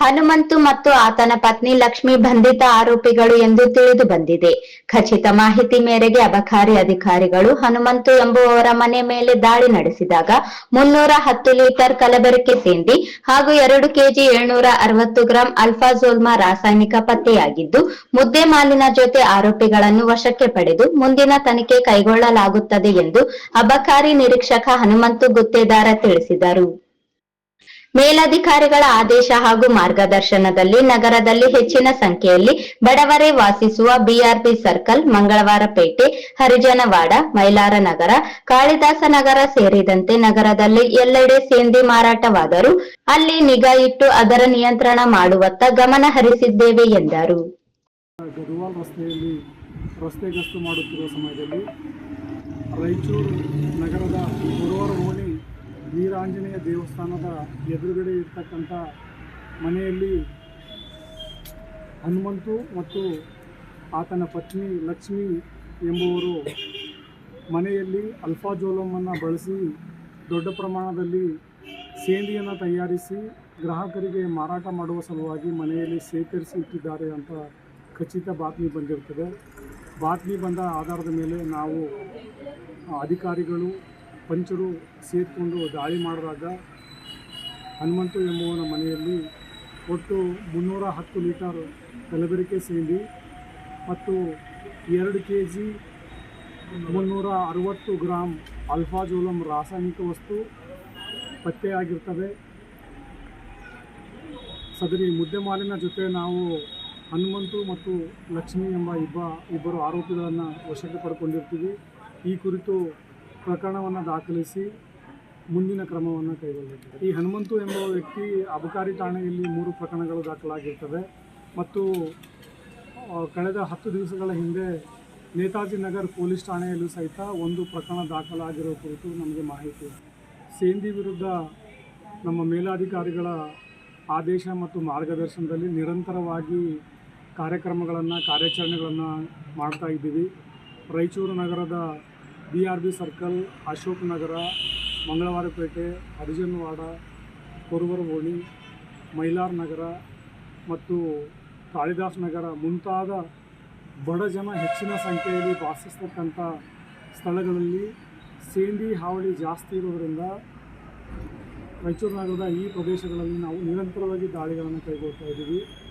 ಹನುಮಂತು ಮತ್ತು ಆತನ ಪತ್ನಿ ಲಕ್ಷ್ಮಿ ಬಂಧಿತ ಆರೋಪಿಗಳು ಎಂದು ತಿಳಿದು ಬಂದಿದೆ. ಖಚಿತ ಮಾಹಿತಿ ಮೇರೆಗೆ ಅಬಕಾರಿ ಅಧಿಕಾರಿಗಳು ಹನುಮಂತು ಎಂಬುವವರ ಮನೆ ಮೇಲೆ ದಾಳಿ ನಡೆಸಿದಾಗ ಮುನ್ನೂರ ಹತ್ತು ಲೀಟರ್ ಕಲಬೆರಕೆ ಸೇಂದಿ ಹಾಗೂ ಎರಡು ಕೆಜಿ ಏಳ್ನೂರ ಅರವತ್ತು ಗ್ರಾಂ ಅಲ್ಫಾಜೋಲ್ಮಾ ರಾಸಾಯನಿಕ ಪತ್ತೆಯಾಗಿದ್ದು, ಮುದ್ದೆ ಮಾಲಿನ ಜೊತೆ ಆರೋಪಿಗಳನ್ನು ವಶಕ್ಕೆ ಪಡೆದು ಮುಂದಿನ ತನಿಖೆ ಕೈಗೊಳ್ಳಲಾಗುತ್ತದೆ ಎಂದು ಅಬಕಾರಿ ನಿರೀಕ್ಷಕ ಹನುಮಂತು ಗುತ್ತೇದಾರ ತಿಳಿಸಿದರು. ಮೇಲಧಿಕಾರಿಗಳ ಆದೇಶ ಹಾಗೂ ಮಾರ್ಗದರ್ಶನದಲ್ಲಿ ನಗರದಲ್ಲಿ ಹೆಚ್ಚಿನ ಸಂಖ್ಯೆಯಲ್ಲಿ ಬಡವರೇ ವಾಸಿಸುವ ಬಿಆರ್ಪಿ ಸರ್ಕಲ್, ಮಂಗಳವಾರ ಪೇಟೆ, ಹರಿಜನವಾಡ, ಮೈಲಾರ ನಗರ, ಕಾಳಿದಾಸ ನಗರ ಸೇರಿದಂತೆ ನಗರದಲ್ಲಿ ಎಲ್ಲೆಡೆ ಸೇಂದಿ ಮಾರಾಟವಾದರೂ ಅಲ್ಲಿ ನಿಗಾ ಇಟ್ಟು ಅದರ ನಿಯಂತ್ರಣ ಮಾಡುವತ್ತ ಗಮನ ಹರಿಸಿದ್ದೇವೆ ಎಂದರು. ರಸ್ತೆ ಗಸ್ತು ಮಾಡುತ್ತಿರುವ ಸಮಯದಲ್ಲಿ ರಾಯಚೂರು ನಗರದ ಗುರುವಾರ ಓಣಿ ವೀರಾಂಜನೇಯ ದೇವಸ್ಥಾನದ ಎದುರುಗಡೆ ಇರ್ತಕ್ಕಂಥ ಮನೆಯಲ್ಲಿ ಹನುಮಂತು ಮತ್ತು ಆತನ ಪತ್ನಿ ಲಕ್ಷ್ಮಿ ಎಂಬುವರು ಮನೆಯಲ್ಲಿ ಅಲ್ಫಾಜೋಲಮನ್ನು ಬಳಸಿ ದೊಡ್ಡ ಪ್ರಮಾಣದಲ್ಲಿ ಸೇಂದಿಯನ್ನು ತಯಾರಿಸಿ ಗ್ರಾಹಕರಿಗೆ ಮಾರಾಟ ಮಾಡುವ ಸಲುವಾಗಿ ಮನೆಯಲ್ಲಿ ಶೇಖರಿಸಿ ಇಟ್ಟಿದ್ದಾರೆ ಅಂತ ಖಚಿತ ಬಾತ್ಮಿ ಬಂದಿರುತ್ತದೆ. ಬಾತ್ಮಿ ಬಂದ ಆಧಾರದ ಮೇಲೆ ನಾವು ಅಧಿಕಾರಿಗಳು ಪಂಚರು ಸೇರಿಕೊಂಡು ದಾಳಿ ಮಾಡಿದಾಗ ಹನುಮಂತು ಎಂಬುವನ ಮನೆಯಲ್ಲಿ ಒಟ್ಟು ಮುನ್ನೂರ ಹತ್ತು ಲೀಟರ್ ಕಲಬೆರಕೆ ಸೇಂದಿ ಮತ್ತು ಎರಡು ಕೆ ಜಿ ಮುನ್ನೂರ ಅರವತ್ತು ಗ್ರಾಮ್ ಅಲ್ಫಾಜೋಲಂ ರಾಸಾಯನಿಕ ವಸ್ತು ಪತ್ತೆಯಾಗಿರ್ತವೆ. ಸದರಿ ಮುದ್ದೆ ಮಾಲಿನ ಜೊತೆ ನಾವು ಹನುಮಂತು ಮತ್ತು ಲಕ್ಷ್ಮಿ ಎಂಬ ಇಬ್ಬ ಇಬ್ಬರು ಆರೋಪಿಗಳನ್ನು ವಶಕ್ಕೆ ಪಡ್ಕೊಂಡಿರ್ತೀವಿ. ಈ ಕುರಿತು ಪ್ರಕರಣವನ್ನು ದಾಖಲಿಸಿ ಮುಂದಿನ ಕ್ರಮವನ್ನು ಕೈಗೊಳ್ಳಲಾಗಿದೆ ಈ ಹನುಮಂತು ಎಂಬ ವ್ಯಕ್ತಿ ಅಬಕಾರಿ ಠಾಣೆಯಲ್ಲಿ ಮೂರು ಪ್ರಕರಣಗಳು ದಾಖಲಾಗಿರ್ತವೆ ಮತ್ತು ಕಳೆದ ಹತ್ತು ದಿವಸಗಳ ಹಿಂದೆ ನೇತಾಜಿ ನಗರ್ ಪೊಲೀಸ್ ಠಾಣೆಯಲ್ಲೂ ಸಹಿತ ಒಂದು ಪ್ರಕರಣ ದಾಖಲಾಗಿರೋ ಕುರಿತು ನಮಗೆ ಮಾಹಿತಿ. ಸೇಂದಿ ವಿರುದ್ಧ ನಮ್ಮ ಮೇಲಾಧಿಕಾರಿಗಳ ಆದೇಶ ಮತ್ತು ಮಾರ್ಗದರ್ಶನದಲ್ಲಿ ನಿರಂತರವಾಗಿ ಕಾರ್ಯಕ್ರಮಗಳನ್ನು, ಕಾರ್ಯಾಚರಣೆಗಳನ್ನು ಮಾಡ್ತಾ ಇದ್ದೀವಿ ರಾಯಚೂರು ನಗರದ B R B circle, Ashok Nagar, Mangalwarpet, Harijanwada Koravaragoni Mylar Nagar ಮತ್ತು ಕಾಳಿದಾಸ್ ನಗರ ಮುಂತಾದ ಬಡ ಜನ ಹೆಚ್ಚಿನ ಸಂಖ್ಯೆಯಲ್ಲಿ ವಾಸಿಸ್ತಕ್ಕಂಥ ಸ್ಥಳಗಳಲ್ಲಿ ಸೇಂದಿ ಹಾವಳಿ ಜಾಸ್ತಿ ಇರೋದರಿಂದ ರಾಯಚೂರು ನಗರದ ಈ ಪ್ರದೇಶಗಳಲ್ಲಿ ನಾವು ನಿರಂತರವಾಗಿ ದಾಳಿಗಳನ್ನು ಕೈಗೊಳ್ತಾ ಇದ್ದೀವಿ.